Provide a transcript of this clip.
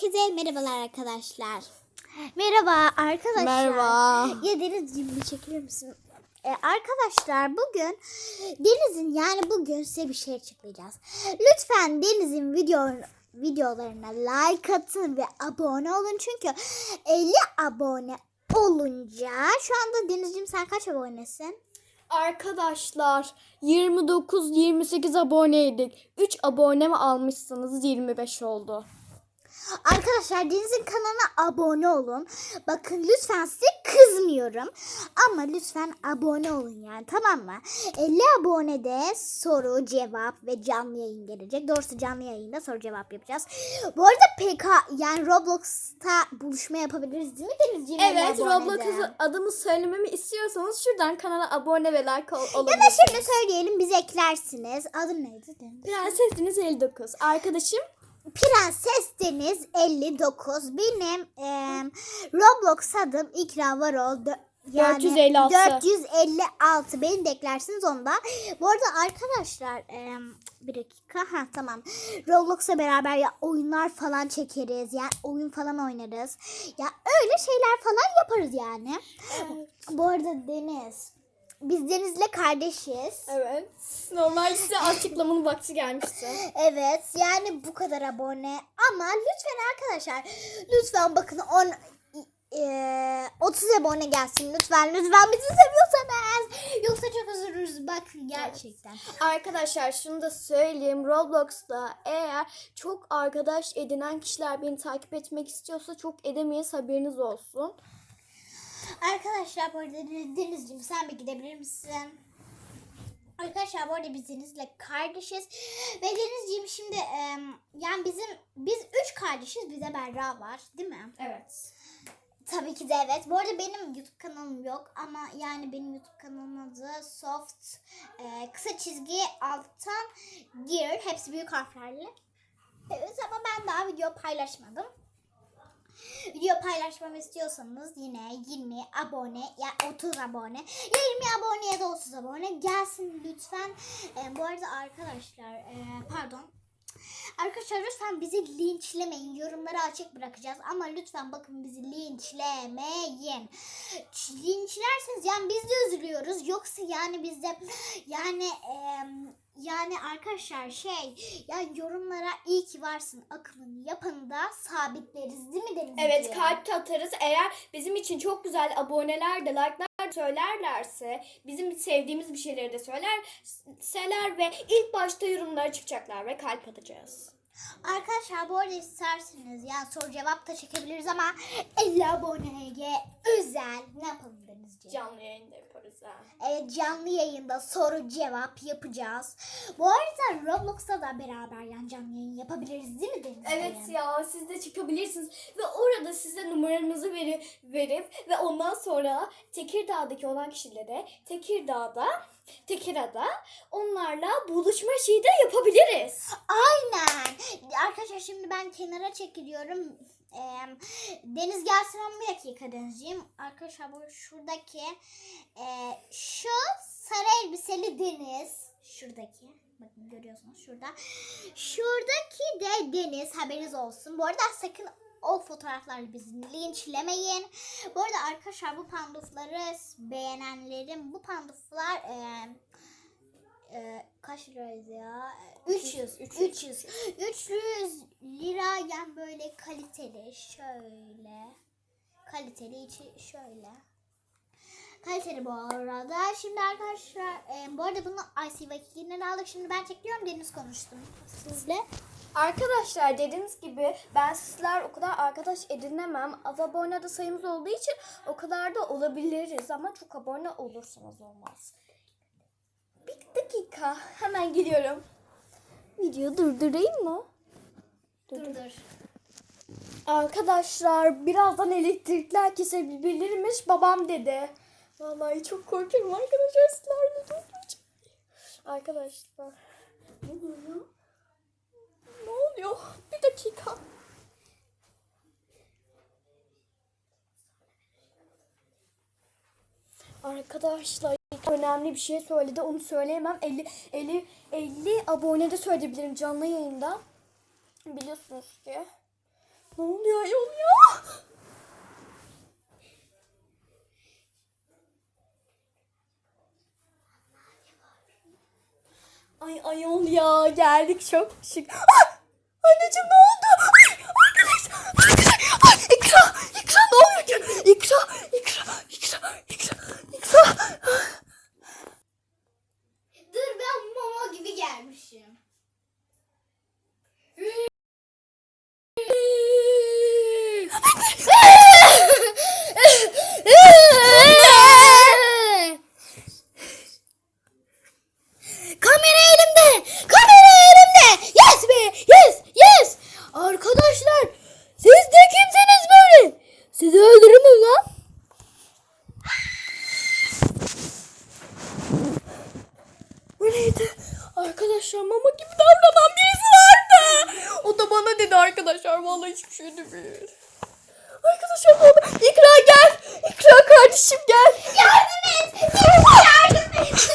Herkese merhabalar arkadaşlar. Merhaba arkadaşlar. Merhaba. Ya Denizciğim bir çekilir misin? Ee, arkadaşlar bugün Deniz'in yani bugün size bir şey açıklayacağız. Lütfen Deniz'in video videolarına like atın ve abone olun. Çünkü 50 abone olunca şu anda Denizciğim sen kaç abonesin? Arkadaşlar 29-28 aboneydik. 3 abone mi almışsınız 25 oldu. Arkadaşlar Deniz'in kanalına abone olun. Bakın lütfen size kızmıyorum. Ama lütfen abone olun yani tamam mı? 50 abonede soru, cevap ve canlı yayın gelecek. Doğrusu canlı yayında soru cevap yapacağız. Bu arada PK yani Roblox'ta buluşma yapabiliriz değil mi Denizciğim? 50 Evet? Roblox'un adımı söylememi istiyorsanız şuradan kanala abone ve like ol- Ya da olabilirsiniz. şimdi söyleyelim bizi eklersiniz. Adın neydi Deniz? Prensesiniz 59. Arkadaşım Prenses Deniz 59. Benim em, Roblox adım İkra Varol. Yani 456. 456. Beni de eklersiniz onda. Bu arada arkadaşlar em, bir dakika. Ha tamam. Roblox'la beraber ya oyunlar falan çekeriz. Yani oyun falan oynarız. Ya öyle şeyler falan yaparız yani. Bu arada Deniz. Biz Deniz'le kardeşiz. Evet. Normal size açıklamanın vakti gelmişti. Evet yani bu kadar abone ama lütfen arkadaşlar lütfen bakın 10 eee, 30 abone gelsin lütfen lütfen bizi seviyorsanız yoksa çok üzülürüz bakın gerçekten. Arkadaşlar şunu da söyleyeyim. Roblox'ta eğer çok arkadaş edinen kişiler beni takip etmek istiyorsa çok edemeyiz haberiniz olsun. Arkadaşlar bu arada Deniz- Denizciğim sen bir gidebilir misin? Arkadaşlar bu arada biz Deniz'le kardeşiz ve Denizciğim şimdi em, yani bizim biz üç kardeşiz bize Berra var değil mi? Evet. Tabii ki de evet. Bu arada benim YouTube kanalım yok ama yani benim YouTube kanalımın adı Soft e, kısa çizgi alttan Gear. Hepsi büyük harflerle. Evet ama ben daha video paylaşmadım. Video paylaşmamı istiyorsanız yine 20 abone ya 30 abone ya 20 abone ya da 30 abone gelsin lütfen. E, bu arada arkadaşlar e, pardon Arkadaşlar lütfen bizi linçlemeyin. Yorumları açık bırakacağız. Ama lütfen bakın bizi linçlemeyin. Linçlerseniz yani biz de üzülüyoruz. Yoksa yani biz de yani em, yani arkadaşlar şey yani yorumlara iyi ki varsın akımını yapanı da sabitleriz değil mi Denizciğim? Evet kalp de atarız. Eğer bizim için çok güzel aboneler de like'lar söylerlerse bizim sevdiğimiz bir şeyleri de söylerseler ve ilk başta yorumlara çıkacaklar ve kalp atacağız. Arkadaşlar bu arada isterseniz yani soru cevap da çekebiliriz ama 50 aboneye özel ne yapalım Denizciğim? Canlı yayında yaparız ha. Evet canlı yayında soru cevap yapacağız. Bu arada Roblox'ta da beraber yani canlı yayın yapabiliriz değil mi Deniz? Evet ya siz de çıkabilirsiniz ve orada size numaranızı veri, verip ve ondan sonra Tekirdağ'daki olan kişilere Tekirdağ'da Tekirdağ'da onlarla buluşma şeyi de yapabiliriz. Aynen. Arkadaşlar şimdi ben kenara çekiliyorum. Ee, Deniz gelsin ama bir dakika Denizciğim. Arkadaşlar bu şuradaki e, şu sarı elbiseli Deniz. Şuradaki. Bakın görüyorsunuz şurada. Şuradaki de Deniz haberiniz olsun. Bu arada sakın o fotoğraflarla bizi linçlemeyin. Bu arada arkadaşlar bu pandufları beğenenlerin bu panduflar e, e, kaç liraydı ya? E, 300, 300, 300 lira yani böyle kaliteli şöyle kaliteli içi şöyle kaliteli bu arada. Şimdi arkadaşlar e, bu arada bunu IC vakitinden aldık. Şimdi ben çekiyorum Deniz konuştum sizle. Arkadaşlar dediğiniz gibi ben sizler o kadar arkadaş edinemem. Az abone de sayımız olduğu için o kadar da olabiliriz ama çok abone olursanız olmaz. Dakika hemen geliyorum. Video durdurayım mı? Dur dur. Arkadaşlar birazdan elektrikler kesebilirmiş babam dedi. Vallahi çok korkuyorum arkadaşlar sizlerle durduracağım. Arkadaşlar. Ne oluyor? Ne oluyor? Bir dakika. Arkadaşlar önemli bir şey söyledi. Onu söyleyemem. 50 50 50 abone de söyleyebilirim canlı yayında. Biliyorsunuz ki. Ne oluyor ayol ya? Ay ayol ya geldik çok şık. Ah! Anneciğim ne oldu? Ay. Ay, ikra ne oluyor ki? İkra, ikra, ikra, ikra, ikra. arkadaşlar vallahi hiçbir şey demiyor. Arkadaşlar vallahi İkra gel. İkra kardeşim gel. Yardım et. Yardım et.